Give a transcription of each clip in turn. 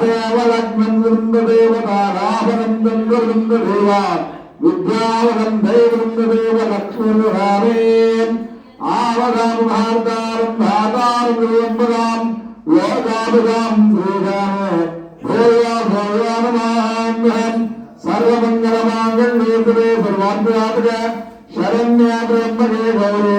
விருந்த தேவதா ராவணன் தந்த விருந்த தேவா வித்யாவதன் தேவிருந்த தேவ லக்ஷ்மணாரேன் ஆவதாம் பார்த்தாரம் தாதாரம் விளம்பதாம் லோகாபிதாம் ஸ்ரீராம பூயா பூயானமாகம் சர்வமங்கலமாங்கள் நேர்ந்ததே சர்வாந்திராபிக சரண்யா பிரம்மகே கௌரி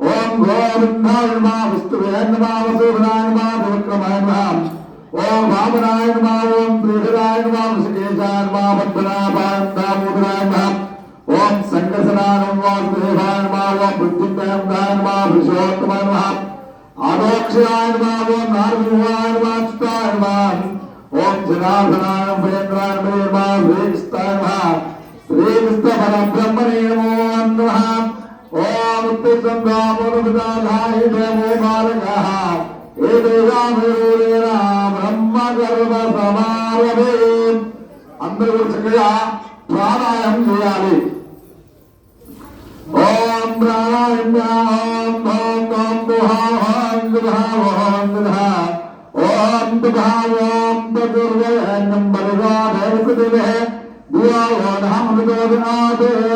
ఓం గోవిందాయ నమ విష్ణువే నమ వసుభనాయ నమ భూక్రమాయ నమ. ఓం వామనాయ నమ ఓం త్రిహరాయ నమ ఋషికేశాయ నమ పద్మనాభాయ దామోదరాయ నమ. ఓం సంకసనాయ వాసుదేవాయ నమ ఓం బుద్ధిందాయ నమ పురుషోత్తమాయ నమ. ఆదోక్షయాయ నమ ఓం నారసింహాయ నమ అచ్యుతాయ నమ. ఓం జనార్దనాయ నమ శ్రీకృష్ణాయ నమ. శ్రీకృష్ణ పరబ్రహ్మణే నమో. ఓం ఏ దేవామయోరేణ బ్రహ్మ సమారభే అందరూ కూడా చక్కగా ప్రాణాయామం చేయాలి. ఓం ప్రాణాయామ ఓం ఓం ఓం ఓం ఓం ఓం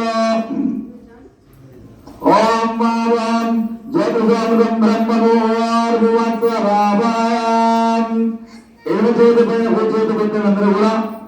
ఓం జ్యోతిషోమృతం బ్రహ్మణోర్భువంతరాభాం ఏమి చేతి పైన చేతి పెట్టినందరూ కూడా